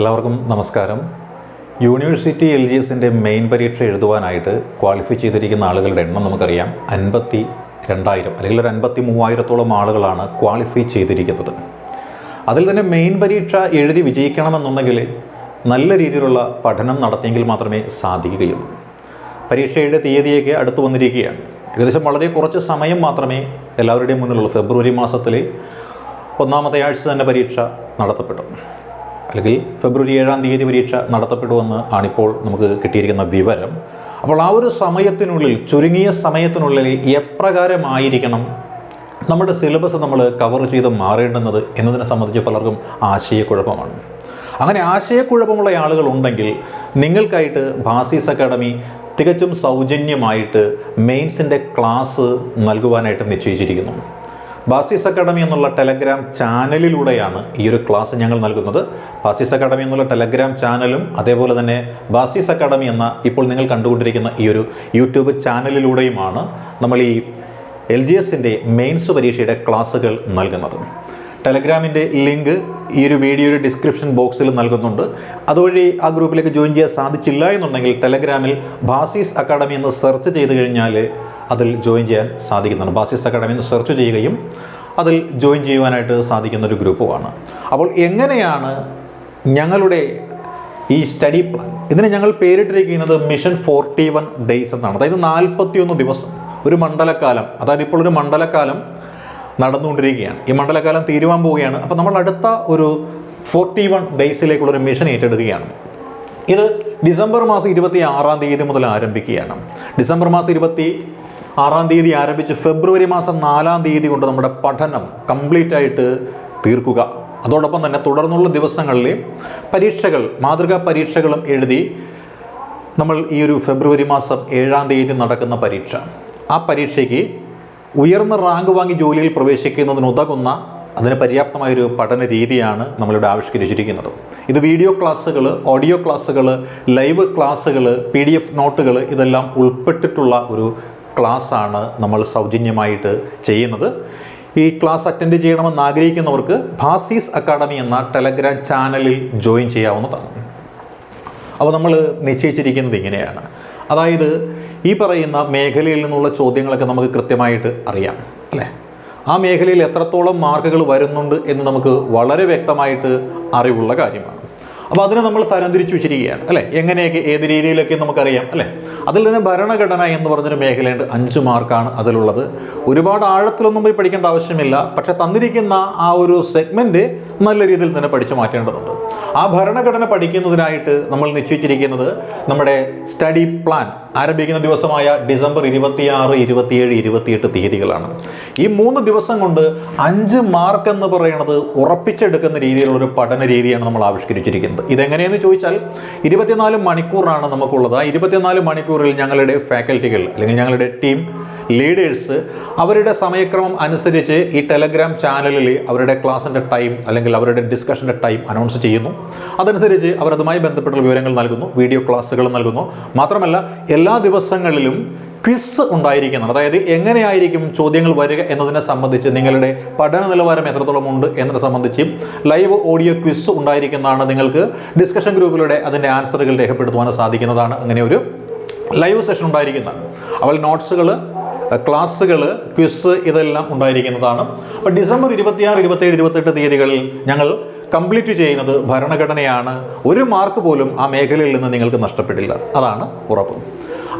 എല്ലാവർക്കും നമസ്കാരം. University L G എസിന്റെ മെയിൻ പരീക്ഷ എഴുതുവാനായിട്ട് ക്വാളിഫൈ ചെയ്തിരിക്കുന്ന ആളുകളുടെ എണ്ണം നമുക്കറിയാം. അൻപത്തി രണ്ടായിരം അല്ലെങ്കിൽ ഒരു അൻപത്തി മൂവായിരത്തോളം ആളുകളാണ് ക്വാളിഫൈ ചെയ്തിരിക്കുന്നത്. അതിൽ തന്നെ മെയിൻ പരീക്ഷ എഴുതി വിജയിക്കണമെന്നുണ്ടെങ്കിൽ നല്ല രീതിയിലുള്ള പഠനം നടത്തിയെങ്കിൽ മാത്രമേ സാധിക്കുകയുള്ളൂ. പരീക്ഷയുടെ തീയതിയൊക്കെ അടുത്ത് വന്നിരിക്കുകയാണ്. ഏകദേശം വളരെ കുറച്ച് സമയം മാത്രമേ എല്ലാവരുടെയും മുന്നിലുള്ളൂ ഫെബ്രുവരി മാസത്തിൽ ഒന്നാമത്തെ ആഴ്ച തന്നെ പരീക്ഷ നടത്തപ്പെട്ടു. അല്ലെങ്കിൽ ഫെബ്രുവരി ഏഴാം തീയതി പരീക്ഷ നടത്തപ്പെടുമെന്ന് ആണിപ്പോൾ നമുക്ക് കിട്ടിയിരിക്കുന്ന വിവരം. അപ്പോൾ ആ ഒരു സമയത്തിനുള്ളിൽ ചുരുങ്ങിയ സമയത്തിനുള്ളിൽ എപ്രകാരമായിരിക്കണം നമ്മുടെ സിലബസ് നമ്മൾ കവർ ചെയ്ത് മാറേണ്ടുന്നത് എന്നതിനെ സംബന്ധിച്ച് പലർക്കും ആശയക്കുഴപ്പമാണ്. അങ്ങനെ ആശയക്കുഴപ്പമുള്ള ആളുകളുണ്ടെങ്കിൽ നിങ്ങൾക്കായിട്ട് ഭാസീസ് അക്കാഡമി തികച്ചും സൗജന്യമായിട്ട് മെയിൻസിന്റെ ക്ലാസ് നൽകുവാനായിട്ട് നിശ്ചയിച്ചിരിക്കുന്നു. ബാസിസ് അക്കാഡമി എന്നുള്ള ടെലഗ്രാം ചാനലിലൂടെയാണ് ഈ ഒരു ക്ലാസ് ഞങ്ങൾ നൽകുന്നത്. ബാസിസ് അക്കാഡമി എന്നുള്ള ടെലഗ്രാം ചാനലും അതേപോലെ തന്നെ ബാസിസ് അക്കാഡമി എന്ന ഇപ്പോൾ നിങ്ങൾ കണ്ടുകൊണ്ടിരിക്കുന്ന ഈ ഒരു യൂട്യൂബ് ചാനലിലൂടെയുമാണ് നമ്മൾ ഈ എൽ ജി എസിന്റെ മെയിൻസ് പരീക്ഷയുടെ ക്ലാസ്സുകൾ നൽകുന്നത്. ടെലഗ്രാമിന്റെ ലിങ്ക് ഈ ഒരു വീഡിയോയുടെ ഡിസ്ക്രിപ്ഷൻ ബോക്സിൽ നൽകുന്നുണ്ട്. അതുവഴി ആ ഗ്രൂപ്പിലേക്ക് ജോയിൻ ചെയ്യാൻ സാധിച്ചില്ല എന്നുണ്ടെങ്കിൽ ടെലഗ്രാമിൽ ബാസിസ് അക്കാഡമി എന്ന് സെർച്ച് ചെയ്ത് കഴിഞ്ഞാൽ അതിൽ ജോയിൻ ചെയ്യാൻ സാധിക്കുന്നതാണ്. ബാസിസ് അക്കാഡമി എന്ന് സെർച്ച് ചെയ്യുകയും അതിൽ ജോയിൻ ചെയ്യുവാനായിട്ട് സാധിക്കുന്ന ഒരു ഗ്രൂപ്പുമാണ്. അപ്പോൾ എങ്ങനെയാണ് ഞങ്ങളുടെ ഈ സ്റ്റഡി പ്ലാൻ ഇതിന് ഞങ്ങൾ പേരിട്ടിരിക്കുന്നത് മിഷൻ ഫോർട്ടി വൺ ഡേയ്സ് എന്നാണ്. അതായത് നാൽപ്പത്തിയൊന്ന് ദിവസം. ഒരു മണ്ഡലക്കാലം അതായത് ഇപ്പോൾ ഒരു മണ്ഡലക്കാലം നടന്നുകൊണ്ടിരിക്കുകയാണ്. ഈ മണ്ഡലകാലം തീരുവാൻ പോവുകയാണ്. അപ്പോൾ നമ്മൾ അടുത്ത ഒരു ഫോർട്ടി വൺ ഡേയ്സിലേക്കുള്ള ഒരു മിഷൻ ഏറ്റെടുക്കുകയാണ്. ഇത് ഡിസംബർ മാസം ഇരുപത്തി ആറാം തീയതി മുതൽ ആരംഭിക്കുകയാണ്. ഡിസംബർ മാസം ഇരുപത്തി ആറാം തീയതി ആരംഭിച്ച് ഫെബ്രുവരി മാസം നാലാം തീയതി കൊണ്ട് നമ്മുടെ പഠനം കംപ്ലീറ്റ് ആയിട്ട് തീർക്കുക. അതോടൊപ്പം തന്നെ തുടർന്നുള്ള ദിവസങ്ങളിൽ പരീക്ഷകൾ മാതൃകാ പരീക്ഷകളും എഴുതി നമ്മൾ ഈ ഒരു ഫെബ്രുവരി മാസം ഏഴാം തീയതി നടക്കുന്ന പരീക്ഷ. ആ പരീക്ഷയ്ക്ക് ഉയർന്ന റാങ്ക് വാങ്ങി ജോലിയിൽ പ്രവേശിക്കുന്നതിനുതകുന്ന അതിന് പര്യാപ്തമായൊരു പഠന രീതിയാണ് നമ്മളിവിടെ ആവിഷ്കരിച്ചിരിക്കുന്നത്. ഇത് വീഡിയോ ക്ലാസ്സുകൾ ഓഡിയോ ക്ലാസ്സുകൾ ലൈവ് ക്ലാസ്സുകൾ പി ഡി എഫ് നോട്ടുകൾ ഇതെല്ലാം ഉൾപ്പെട്ടിട്ടുള്ള ഒരു ക്ലാസ്സാണ് നമ്മൾ സൗജന്യമായിട്ട് ചെയ്യുന്നത്. ഈ ക്ലാസ് അറ്റൻഡ് ചെയ്യണമെന്ന് ആഗ്രഹിക്കുന്നവർക്ക് ഭാസീസ് അക്കാഡമി എന്ന ടെലഗ്രാം ചാനലിൽ ജോയിൻ ചെയ്യാവുന്നതാണ്. അപ്പോൾ നമ്മൾ നിശ്ചയിച്ചിരിക്കുന്നത് ഇങ്ങനെയാണ്. അതായത് ഈ പറയുന്ന മേഖലയിൽ നിന്നുള്ള ചോദ്യങ്ങളൊക്കെ നമുക്ക് കൃത്യമായിട്ട് അറിയാം അല്ലേ? ആ മേഖലയിൽ എത്രത്തോളം മാർക്കുകൾ വരുന്നുണ്ട് എന്ന് നമുക്ക് വളരെ വ്യക്തമായിട്ട് അറിവുള്ള കാര്യമാണ്. അപ്പോൾ അതിനെ നമ്മൾ തരംതിരിച്ചു വെച്ചിരിക്കുകയാണ് അല്ലേ? എങ്ങനെയൊക്കെ ഏത് രീതിയിലൊക്കെ നമുക്കറിയാം അല്ലേ? അതിൽ തന്നെ ഭരണഘടന എന്ന് പറഞ്ഞൊരു മേഖലയുണ്ട് അഞ്ച് മാർക്കാണ് അതിലുള്ളത്. ഒരുപാട് ആഴത്തിലൊന്നും പോയി പഠിക്കേണ്ട ആവശ്യമില്ല പക്ഷേ തന്നിരിക്കുന്ന ആ ഒരു സെഗ്മെന്റ് നല്ല രീതിയിൽ തന്നെ പഠിച്ചു മാറ്റേണ്ടതുണ്ട്. ആ ഭരണഘടന പഠിക്കുന്നതിനായിട്ട് നമ്മൾ നിശ്ചയിച്ചിരിക്കുന്നത് നമ്മുടെ സ്റ്റഡി പ്ലാൻ ആരംഭിക്കുന്ന ദിവസമായ ഡിസംബർ ഇരുപത്തിയാറ് ഇരുപത്തിയേഴ് ഇരുപത്തിയെട്ട് തീയതികളാണ്. ഈ മൂന്ന് ദിവസം കൊണ്ട് അഞ്ച് മാർക്ക് എന്ന് പറയുന്നത് ഉറപ്പിച്ചെടുക്കുന്ന രീതിയിലുള്ള ഒരു പഠന രീതിയാണ് നമ്മൾ ആവിഷ്കരിച്ചിരിക്കുന്നത്. ഇതെങ്ങനെയെന്ന് ചോദിച്ചാൽ ഇരുപത്തിനാല് മണിക്കൂറാണ് നമുക്കുള്ളത്. ആ ഇരുപത്തിനാല് മണിക്കൂറിൽ ഞങ്ങളുടെ ഫാക്കൽറ്റികൾ അല്ലെങ്കിൽ ഞങ്ങളുടെ ടീം ലീഡേഴ്സ് അവരുടെ സമയക്രമം അനുസരിച്ച് ഈ ടെലഗ്രാം ചാനലിൽ അവരുടെ ക്ലാസ്സിന്റെ ടൈം അല്ലെങ്കിൽ അവരുടെ ഡിസ്കഷന്റെ ടൈം അനൗൺസ് ചെയ്യുന്നു. അതനുസരിച്ച് അവർ അതുമായി ബന്ധപ്പെട്ട വിവരങ്ങൾ നൽകുന്നു വീഡിയോ ക്ലാസ്സുകൾ നൽകുന്നു. മാത്രമല്ല എല്ലാ ദിവസങ്ങളിലും ക്വിസ് ഉണ്ടായിരിക്കുന്നതാണ്. അതായത് എങ്ങനെയായിരിക്കും ചോദ്യങ്ങൾ വരിക എന്നതിനെ സംബന്ധിച്ച് നിങ്ങളുടെ പഠന നിലവാരം എത്രത്തോളം ഉണ്ട് എന്നതിനെ സംബന്ധിച്ച് ലൈവ് ഓഡിയോ ക്വിസ് ഉണ്ടായിരിക്കുന്നതാണ് നിങ്ങൾക്ക് ഡിസ്കഷൻ ഗ്രൂപ്പിലൂടെ അതിന്റെ ആൻസറുകൾ രേഖപ്പെടുത്തുവാൻ സാധിക്കുന്നതാണ്. അങ്ങനെ ഒരു ലൈവ് സെഷൻ ഉണ്ടായിരിക്കുന്നതാണ്. അവൾ നോട്ട്സുകൾ ക്ലാസ്സുകൾ ക്വിസ് ഇതെല്ലാം ഉണ്ടായിരിക്കുന്നതാണ്. അപ്പോൾ ഡിസംബർ ഇരുപത്തിയാറ് ഇരുപത്തേഴ് ഇരുപത്തെട്ട് തീയതികളിൽ ഞങ്ങൾ കംപ്ലീറ്റ് ചെയ്യുന്നത് ഭരണഘടനയാണ്. ഒരു മാർക്ക് പോലും ആ മേഖലയിൽ നിന്ന് നിങ്ങൾക്ക് നഷ്ടപ്പെട്ടില്ല അതാണ് ഉറപ്പ്.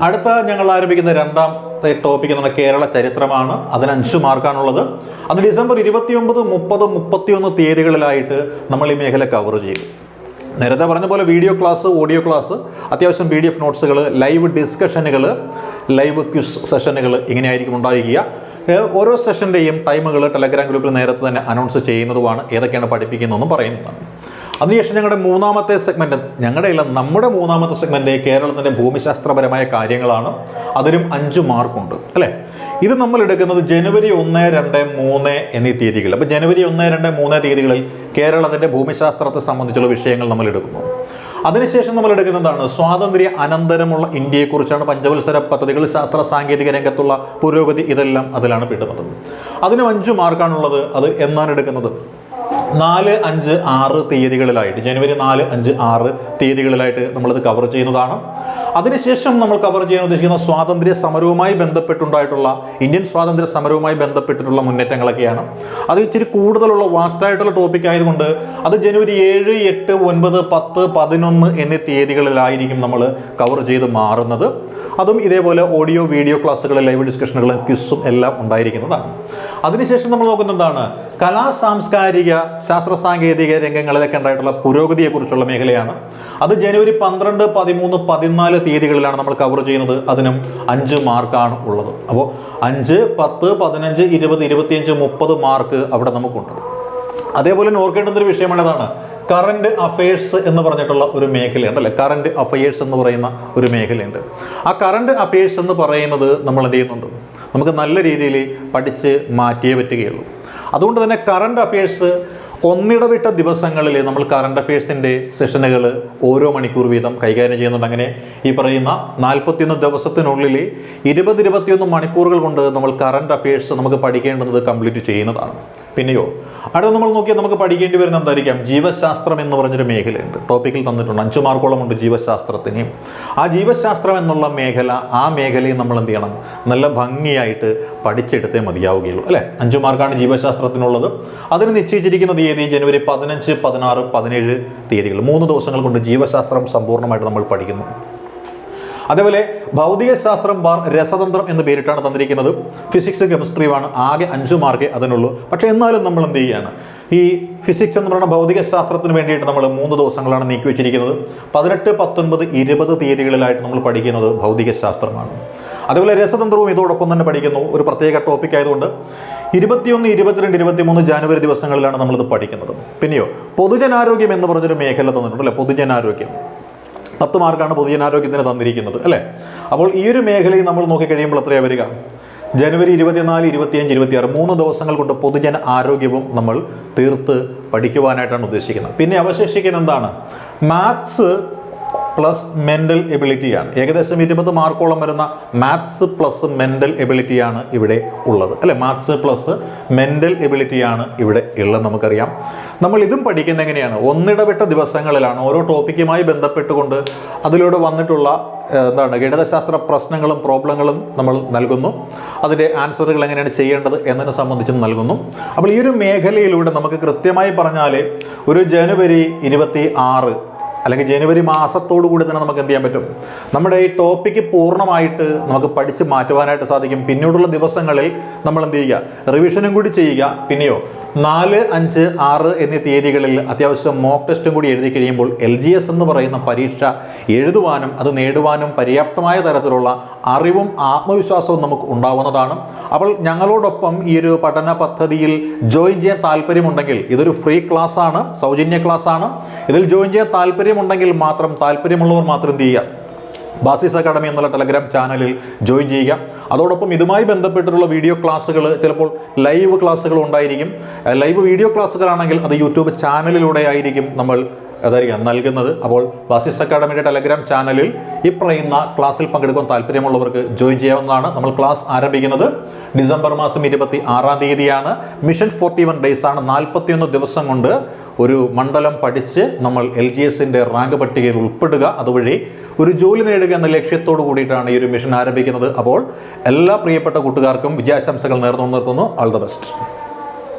അടുത്ത ഞങ്ങൾ ആരംഭിക്കുന്ന രണ്ടാമത്തെ ടോപ്പിക് എന്ന് പറഞ്ഞാൽ കേരള ചരിത്രമാണ്. അതിന് അഞ്ച് മാർക്കാണുള്ളത്. അത് ഡിസംബർ ഇരുപത്തിയൊമ്പത് മുപ്പത് മുപ്പത്തിയൊന്ന് തീയതികളിലായിട്ട് നമ്മൾ ഈ മേഖല കവർ ചെയ്യും. നേരത്തെ പറഞ്ഞ പോലെ വീഡിയോ ക്ലാസ് ഓഡിയോ ക്ലാസ് അത്യാവശ്യം പി ഡി എഫ് നോട്ട്സുകൾ ലൈവ് ഡിസ്കഷനുകൾ ലൈവ് ക്വിസ് സെഷനുകൾ ഇങ്ങനെയായിരിക്കും ഉണ്ടായിരിക്കുക ഓരോ സെഷന്റെയും ടൈമുകൾ ടെലഗ്രാം ഗ്രൂപ്പിൽ നേരത്തെ തന്നെ അനൗൺസ് ചെയ്യുന്നതുമാണ് ഏതൊക്കെയാണ് പഠിപ്പിക്കുന്നതെന്നും പറയുന്നതാണ് അതിനുശേഷം ഞങ്ങളുടെ മൂന്നാമത്തെ സെഗ്മെന്റ് ഞങ്ങളുടെ ഇല്ല നമ്മുടെ മൂന്നാമത്തെ സെഗ്മെന്റ് കേരളത്തിന്റെ ഭൂമിശാസ്ത്രപരമായ കാര്യങ്ങളാണ്. അതിലും അഞ്ച് മാർക്കുണ്ട് അല്ലേ? ഇത് നമ്മൾ എടുക്കുന്നത് ജനുവരി ഒന്ന് രണ്ട് മൂന്ന് എന്നീ തീയതികൾ അപ്പോൾ ജനുവരി ഒന്ന് രണ്ട് മൂന്ന് തീയതികളിൽ കേരളത്തിന്റെ ഭൂമിശാസ്ത്രത്തെ സംബന്ധിച്ചുള്ള വിഷയങ്ങൾ നമ്മൾ എടുക്കുന്നു. അതിനുശേഷം നമ്മൾ എടുക്കുന്നതാണ് സ്വാതന്ത്ര്യ അനന്തരമുള്ള ഇന്ത്യയെക്കുറിച്ചാണ് പഞ്ചവത്സര പദ്ധതികൾ ശാസ്ത്ര സാങ്കേതിക രംഗത്തുള്ള പുരോഗതി ഇതെല്ലാം അതിലാണ് പെടുന്നത് അതിനും അഞ്ച് മാർക്കാണുള്ളത്. അത് എന്നാണ് എടുക്കുന്നത്? നാല് അഞ്ച് ആറ് തീയതികളിലായിട്ട് ജനുവരി നാല് അഞ്ച് ആറ് തീയതികളിലായിട്ട് നമ്മളിത് കവർ ചെയ്യുന്നതാണ്. അതിനുശേഷം നമ്മൾ കവർ ചെയ്യാൻ ഉദ്ദേശിക്കുന്ന സ്വാതന്ത്ര്യ സമരവുമായി ബന്ധപ്പെട്ടുണ്ടായിട്ടുള്ള ഇന്ത്യൻ സ്വാതന്ത്ര്യ സമരവുമായി ബന്ധപ്പെട്ടിട്ടുള്ള മുന്നേറ്റങ്ങളൊക്കെയാണ്. അത് ഇച്ചിരി കൂടുതലുള്ള വാസ്റ്റായിട്ടുള്ള ടോപ്പിക് ആയതുകൊണ്ട് അത് ജനുവരി ഏഴ് എട്ട് ഒൻപത് പത്ത് പതിനൊന്ന് എന്നീ തീയതികളിലായിരിക്കും നമ്മൾ കവർ ചെയ്ത് മാറുന്നത്. അതും ഇതേപോലെ ഓഡിയോ വീഡിയോ ക്ലാസ്സുകൾ ലൈവ് ഡിസ്കഷനുകളും ക്വിസും എല്ലാം ഉണ്ടായിരിക്കുന്നതാണ്. അതിനുശേഷം നമ്മൾ നോക്കുന്നത് എന്താണ്? കലാ സാംസ്കാരിക ശാസ്ത്ര സാങ്കേതിക രംഗങ്ങളിലൊക്കെ ഉണ്ടായിട്ടുള്ള പുരോഗതിയെക്കുറിച്ചുള്ള മേഖലയാണ്. അത് ജനുവരി പന്ത്രണ്ട് പതിമൂന്ന് പതിനാല് തീയതികളിലാണ് നമ്മൾ കവർ ചെയ്യുന്നത്. അതിനും അഞ്ച് മാർക്കാണ് ഉള്ളത്. അപ്പോൾ അഞ്ച് പത്ത് പതിനഞ്ച് ഇരുപത് ഇരുപത്തിയഞ്ച് മുപ്പത് മാർക്ക് അവിടെ നമുക്കുണ്ട്. അതേപോലെ ഓർക്കേണ്ടുന്ന ഒരു വിഷയമാണ് ഏതാണ് കറണ്ട് അഫയേഴ്സ് എന്ന് പറഞ്ഞിട്ടുള്ള ഒരു മേഖലയുണ്ട് അല്ലേ? കറണ്ട് അഫയേഴ്സ് എന്ന് പറയുന്ന ഒരു മേഖലയുണ്ട്. ആ കറണ്ട് അഫയേഴ്സ് എന്ന് പറയുന്നത് നമ്മൾ എന്ത് ചെയ്യുന്നുണ്ട്? നമുക്ക് നല്ല രീതിയിൽ പഠിച്ച് മാറ്റിയേ പറ്റുകയുള്ളൂ. അതുകൊണ്ട് തന്നെ കറണ്ട് അഫയേഴ്സ് ഒന്നിടവിട്ട ദിവസങ്ങളിൽ നമ്മൾ കറണ്ട് അഫയേഴ്സിന്റെ സെഷനുകൾ ഓരോ മണിക്കൂർ വീതം കൈകാര്യം ചെയ്യുന്നുണ്ട്. അങ്ങനെ ഈ പറയുന്ന നാൽപ്പത്തിയൊന്ന് ദിവസത്തിനുള്ളിൽ ഇരുപത് ഇരുപത്തിയൊന്ന് മണിക്കൂറുകൾ കൊണ്ട് നമ്മൾ കറണ്ട് അഫയേഴ്സ് നമുക്ക് പഠിക്കേണ്ടത് കംപ്ലീറ്റ് ചെയ്യുന്നതാണ്. പിന്നെയോ അടുത്ത നമ്മൾ നോക്കിയാൽ നമുക്ക് പഠിക്കേണ്ടി വരുന്ന എന്തായിരിക്കാം? ജീവശാസ്ത്രം എന്ന് പറഞ്ഞൊരു മേഖലയുണ്ട്. ടോപ്പിക്കിൽ തന്നിട്ടുണ്ട്. അഞ്ച് മാർക്കോളം ഉണ്ട് ജീവശാസ്ത്രത്തിന്. ആ ജീവശാസ്ത്രം എന്നുള്ള മേഖല ആ മേഖലയിൽ നമ്മൾ എന്ത് ചെയ്യണം? നല്ല ഭംഗിയായിട്ട് പഠിച്ചെടുത്തേ മതിയാവുകയുള്ളൂ. അല്ലേ? അഞ്ച് മാർക്കാണ് ജീവശാസ്ത്രത്തിനുള്ളത്. അതിന് നിശ്ചയിച്ചിരിക്കുന്ന തീയതി ജനുവരി പതിനഞ്ച് പതിനാറ് പതിനേഴ് തീയതികൾ. മൂന്ന് ദിവസങ്ങൾ കൊണ്ട് ജീവശാസ്ത്രം സമ്പൂർണമായിട്ട് നമ്മൾ പഠിക്കുന്നു. അതേപോലെ ഭൗതികശാസ്ത്രം ബാർ രസതന്ത്രം എന്ന് പേരിട്ടാണ് തന്നിരിക്കുന്നത്. ഫിസിക്സ് കെമിസ്ട്രിയുമാണ് ആകെ അഞ്ച് മാർക്ക് അതിനുള്ളൂ. പക്ഷേ എന്നാലും നമ്മൾ എന്ത് ചെയ്യുകയാണ് ഈ ഫിസിക്സ് എന്ന് പറയുന്ന ഭൗതികശാസ്ത്രത്തിന് വേണ്ടിയിട്ട് നമ്മൾ മൂന്ന് ദിവസങ്ങളാണ് നീക്കി വെച്ചിരിക്കുന്നത്. പതിനെട്ട് പത്തൊൻപത് ഇരുപത് തീയതികളിലായിട്ട് നമ്മൾ പഠിക്കുന്നത് ഭൗതികശാസ്ത്രമാണ്. അതുപോലെ രസതന്ത്രവും ഇതോടൊപ്പം തന്നെ പഠിക്കുന്നു. ഒരു പ്രത്യേക ടോപ്പിക് ആയതുകൊണ്ട് ഇരുപത്തിയൊന്ന് ഇരുപത്തിരണ്ട് ഇരുപത്തിമൂന്ന് ജാനുവരി ദിവസങ്ങളിലാണ് നമ്മളിത് പഠിക്കുന്നത്. പിന്നെയോ പൊതുജനാരോഗ്യം എന്ന് പറഞ്ഞൊരു മേഖല തന്നിട്ടുണ്ട് അല്ലെ? പൊതുജനാരോഗ്യം. പത്ത് മാർക്കാണ് പൊതുജനാരോഗ്യത്തിന് തന്നിരിക്കുന്നത് അല്ലേ? അപ്പോൾ ഈ ഒരു മേഖലയിൽ നമ്മൾ നോക്കിക്കഴിയുമ്പോൾ എത്രയാണ് വരിക? ജനുവരി ഇരുപത്തിനാല് ഇരുപത്തിയഞ്ച് ഇരുപത്തിയാറ് മൂന്ന് ദിവസങ്ങൾ കൊണ്ട് പൊതുജന ആരോഗ്യവും നമ്മൾ തീർത്ത് പഠിക്കുവാനായിട്ടാണ് ഉദ്ദേശിക്കുന്നത്. പിന്നെ അവശേഷിക്കുന്ന എന്താണ്? മാത്സ് പ്ലസ് മെന്റൽ എബിലിറ്റിയാണ് ഏകദേശം ഇരുപത് മാർക്കോളം വരുന്ന മാത്സ് പ്ലസ് മെന്റൽ എബിലിറ്റിയാണ് ഇവിടെ ഉള്ളത്. അല്ലെ? മാത്സ് പ്ലസ് മെന്റൽ എബിലിറ്റിയാണ് ഇവിടെ ഉള്ളത് നമുക്കറിയാം. നമ്മൾ ഇതും പഠിക്കുന്ന എങ്ങനെയാണ്? ഒന്നിടവിട്ട ദിവസങ്ങളിലാണ് ഓരോ ടോപ്പിക്കുമായി ബന്ധപ്പെട്ടുകൊണ്ട് അതിലൂടെ വന്നിട്ടുള്ള എന്താണ് ഗണിതശാസ്ത്ര പ്രശ്നങ്ങളും പ്രോബ്ലങ്ങളും നമ്മൾ നൽകുന്നു. അതിന്റെ ആൻസറുകൾ എങ്ങനെയാണ് ചെയ്യേണ്ടത് എന്നതിനെ സംബന്ധിച്ചും നൽകുന്നു. അപ്പോൾ ഈ ഒരു മേഖലയിലൂടെ നമുക്ക് കൃത്യമായി പറഞ്ഞാൽ ഒരു ജനുവരി ഇരുപത്തി ആറ് അല്ലെങ്കിൽ ജനുവരി മാസത്തോടു കൂടി തന്നെ നമുക്ക് എന്ത് ചെയ്യാൻ പറ്റും? നമ്മുടെ ഈ ടോപ്പിക്ക് പൂർണമായിട്ട് നമുക്ക് പഠിച്ച് മാറ്റുവാനായിട്ട് സാധിക്കും. പിന്നീടുള്ള ദിവസങ്ങളിൽ നമ്മൾ എന്ത് ചെയ്യുക? റിവിഷനും കൂടി ചെയ്യുക. പിന്നെയോ? നാല് അഞ്ച് ആറ് എന്നീ തീയതികളിൽ അത്യാവശ്യം മോക്ക് ടെസ്റ്റും കൂടി എഴുതി കഴിയുമ്പോൾ എൽ ജി എസ് എന്ന് പറയുന്ന പരീക്ഷ എഴുതുവാനും അത് നേടുവാനും പര്യാപ്തമായ തരത്തിലുള്ള അറിവും ആത്മവിശ്വാസവും നമുക്ക് ഉണ്ടാവുന്നതാണ്. അപ്പോൾ ഞങ്ങളോടൊപ്പം ഈ ഒരു പഠന പദ്ധതിയിൽ ജോയിൻ ചെയ്യാൻ താല്പര്യമുണ്ടെങ്കിൽ ഇതൊരു ഫ്രീ ക്ലാസ് ആണ് സൗജന്യ ക്ലാസ് ആണ്. ഇതിൽ ജോയിൻ ചെയ്യാൻ താല്പര്യമുണ്ടെങ്കിൽ മാത്രം താല്പര്യമുള്ളവർ മാത്രം എന്ത് ചെയ്യുക? ബാസിസ് അക്കാഡമി എന്നുള്ള ടെലഗ്രാം ചാനലിൽ ജോയിൻ ചെയ്യുക. അതോടൊപ്പം ഇതുമായി ബന്ധപ്പെട്ടിട്ടുള്ള വീഡിയോ ക്ലാസ്സുകൾ ചിലപ്പോൾ ലൈവ് ക്ലാസ്സുകൾ ഉണ്ടായിരിക്കും. ലൈവ് വീഡിയോ ക്ലാസ്സുകളാണെങ്കിൽ അത് യൂട്യൂബ് ചാനലിലൂടെ ആയിരിക്കും നമ്മൾ അതായിരിക്കും നൽകുന്നത്. അപ്പോൾ ബാസിസ് അക്കാഡമിയുടെ ടെലഗ്രാം ചാനലിൽ ഈ പറയുന്ന ക്ലാസ്സിൽ പങ്കെടുക്കാൻ താല്പര്യമുള്ളവർക്ക് ജോയിൻ ചെയ്യാവുന്നതാണ്. നമ്മൾ ക്ലാസ് ആരംഭിക്കുന്നത് ഡിസംബർ മാസം ഇരുപത്തി ആറാം തീയതിയാണ്. മിഷൻ ഫോർട്ടി വൺ ഡേയ്സ് ആണ് നാൽപ്പത്തിയൊന്ന് ദിവസം കൊണ്ട് ഒരു മണ്ഡലം പഠിച്ച് നമ്മൾ എൽ ജി എസിന്റെ റാങ്ക് പട്ടികയിൽ ഉൾപ്പെടുക അതുവഴി ഒരു ജോലി നേടുക എന്ന ലക്ഷ്യത്തോടു കൂടിയിട്ടാണ് ഈ ഒരു മിഷൻ ആരംഭിക്കുന്നത്. അപ്പോൾ എല്ലാ പ്രിയപ്പെട്ട കൂട്ടുകാർക്കും വിജയാശംസകൾ നേർന്നു നിർത്തുന്നു. All the best